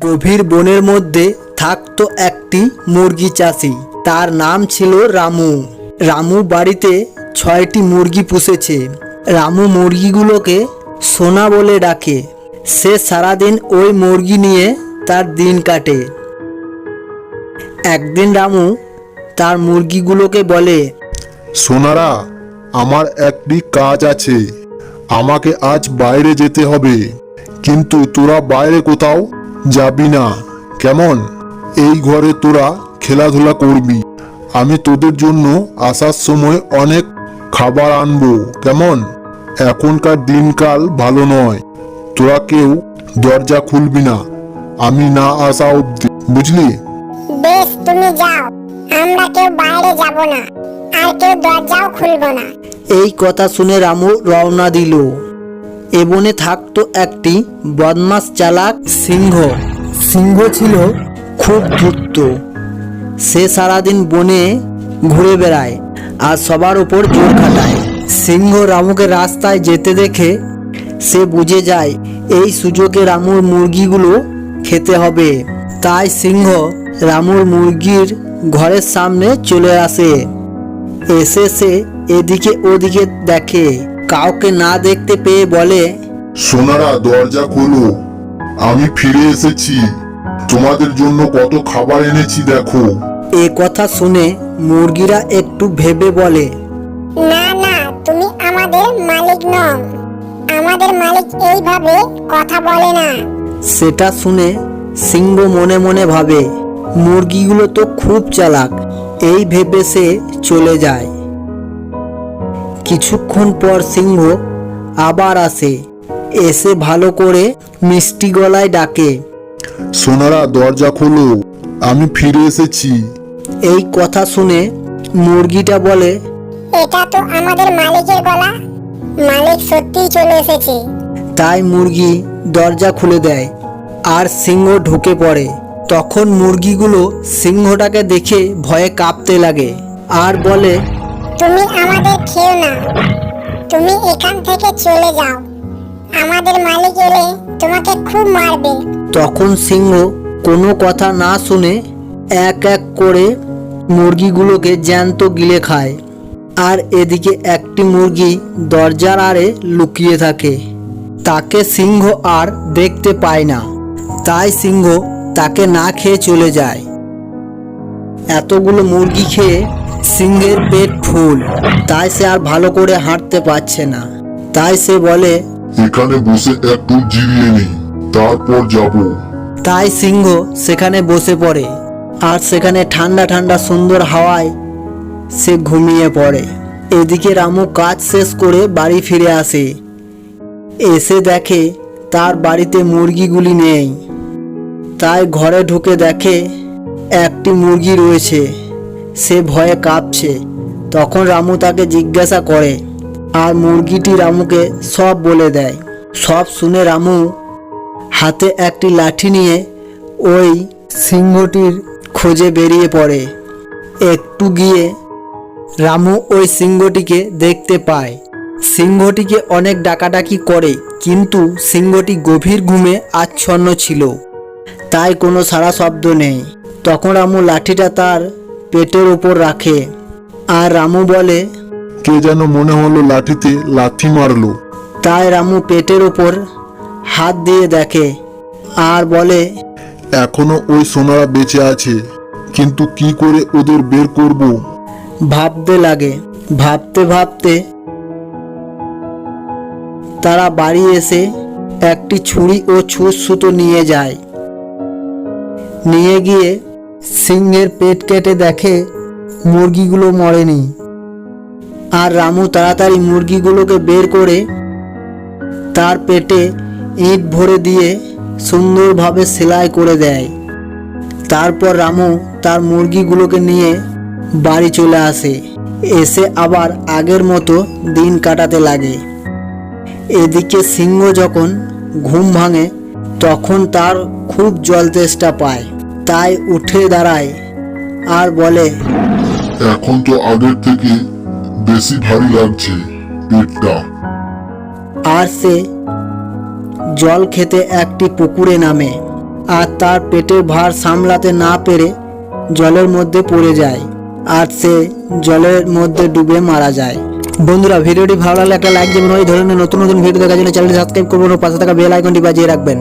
গভীর বনের মধ্যে থাকতো একটি মুরগি চাষি। তার নাম ছিল রামু। রামু বাড়িতে ছয়টি মুরগি পুষেছে। রামু মুরগিগুলোকে সোনা বলে ডাকে। সে সারাদিন ওই মুরগি নিয়ে তার দিন কাটে। একদিন রামু তার মুরগিগুলোকে বলে, সোনারা, আমার একটি কাজ আছে। আমাকে আজ বাইরে যেতে হবে। কিন্তু তোরা বাইরে কোথাও যাবি না। কেমন? এই ঘরে তোরা খেলাধুলা করবি। আমি তোদের জন্য আসার সময় অনেক খাবার আনব। কেমন? এখনকার দিনকাল ভালো নয়। তোরা কেউ দরজা খুলবি না। আমি না আসা অব্দি বুঝলি? বেশ তুমি যাও। আমরা কেউ বাইরে যাব না। আর কেউ দরজাও খুলবো না। এই কথা শুনে রামু রওনা দিল। এ বনে থাকতো একটি বদমাস চালাক সিংহ। সিংহ ছিল খুব ধূর্ত। সে সারাদিন বনে ঘুরে বেড়ায় আর সবার উপর জোর খাটায়। সিংহ রামুকে রাস্তায় যেতে দেখে সে বুঝে যায়, এই সুযোগে রামুর মুরগিগুলো খেতে হবে। তাই সিংহ রামুর মুরগির ঘরের সামনে চলে আসে। এসে সে এদিকে ওদিকে দেখে। কাউকে না দেখতে পেয়ে বলে সোনারা দরজা খোলো। আমি ফিরে এসেছি। তোমাদের জন্য কত খাবার এনেছি দেখো। এ কথা শুনে মুরগিরা একটু ভেবে বলে না না তুমি আমাদের মালিক নও। আমাদের মালিক এইভাবে কথা বলে না। সেটা শুনে সিংহ মনে মনে ভাবে মুরগিগুলো তো খুব চালাক এই ভেবে সে চলে যায়। কিছুক্ষণ পর সিংহ আবার আসে এসে ভালো করে মিষ্টি গলায় ডাকে সোনারা দরজা খোলো আমি ফিরে এসেছি। এই কথা শুনে মুরগিটা বলে এটা তো আমাদের মালিকের গলা। মালিক সত্যিই চলে এসেছে। তাই মুরগি দরজা খুলে দেয় আর সিংহ ঢুকে পড়ে। তখন মুরগিগুলো সিংহটাকে দেখে ভয়ে কাঁপতে লাগে আর বলে তুমি আমাদের খেও না। তুমি এখান থেকে চলে যাও। আমাদের মালিক এলে তোমাকে খুব মারবে। তখন সিংহ কোনো কথা না শুনে এক এক করে মুরগিগুলোকে জ্যান্ত গিলে খায় আর এদিকে একটি মুরগি দরজার আড়ে লুকিয়ে থাকে। তাকে সিংহ আর দেখতে পায় না। তাই সিংহ তাকে না খেয়ে চলে যায়। এতগুলো মুরগি খেয়ে সিংহের পেট ফুল তাই সে আর ভালো করে হাঁটতে পারছে না। তাই সে বলে এখানে বসে একটু জিরিয়ে নেই তারপর যাব। তাই সিংহ সেখানে বসে পড়ে আর সেখানে ঠান্ডা ঠান্ডা সুন্দর হাওয়ায় সে ঘুমিয়ে পড়ে। এদিকে রামু কাজ শেষ করে বাড়ি ফিরে আসে। এসে দেখে তার বাড়িতে মুরগিগুলি নেই। তাই ঘরে ঢুকে দেখে একটি মুরগি রয়েছে। সে ভয়ে কাঁপছে। তখন রামু তাকে জিজ্ঞাসা করে, আর মুরগিটি রামুকে সব বলে দেয়। সব শুনে রামু হাতে একটি লাঠি নিয়ে ওই সিংহটির খোঁজে বেরিয়ে পড়ে। একটু গিয়ে রামু ওই সিংহটিকে দেখতে পায়। সিংহটিকে অনেক ডাকাডাকি করে, কিন্তু সিংহটি গভীর ঘুমে আচ্ছন্ন ছিল। তাই কোনো সারা শব্দ নেই। তখন রামু লাঠিটা তার পেটের উপর রাখে। আর রামু বলে কে যেন মনে হলো লাঠিতে লাথি মারলো। তাই রামু পেটের ওপর হাত দিয়ে দেখে আর বলে এখনও ওই সোনারা বেঁচে আছে কিন্তু কি করে ওদের বের করব? ভাবতে লাগে ভাবতে ভাবতে তারা বাড়ি এসে একটি ছুরি ও ছুঁচ সুতো নিয়ে যায়। নিয়ে গিয়ে সিংহের পেট কেটে দেখে মুরগিগুলো মরেনি। আর রামু তাড়াতাড়ি মুরগিগুলোকে বের করে তার পেটে ইট ভরে দিয়ে সুন্দরভাবে সেলাই করে দেয়। তারপর রামু তার মুরগিগুলোকে নিয়ে বাড়ি চলে আসে। এসে আবার আগের মতো দিন কাটাতে লাগে। এদিকে সিংহ যখন ঘুম ভাঙে, তখন তার খুব জল তেষ্টা পায়। তাই উঠে দাঁড়ায় আর বলে এখন তো আগের থেকে বেশি ভারী লাগছে পেটটা। আর সে জল খেতে একটি পুকুরে নামে আর তার পেটের ভার সামলাতে না পেরে জলের মধ্যে পড়ে যায় আর সে জলের মধ্যে ডুবে মারা যায়। বন্ধুরা ভিডিওটি ভালো লাগলে একটা লাইক দেবেন ওই ধরনের নতুন নতুন ভিডিও দেখার জন্য চ্যানেলটি সাবস্ক্রাইব করবেন ও পাশে থাকা বেল আইকনটি বাজিয়ে রাখবেন।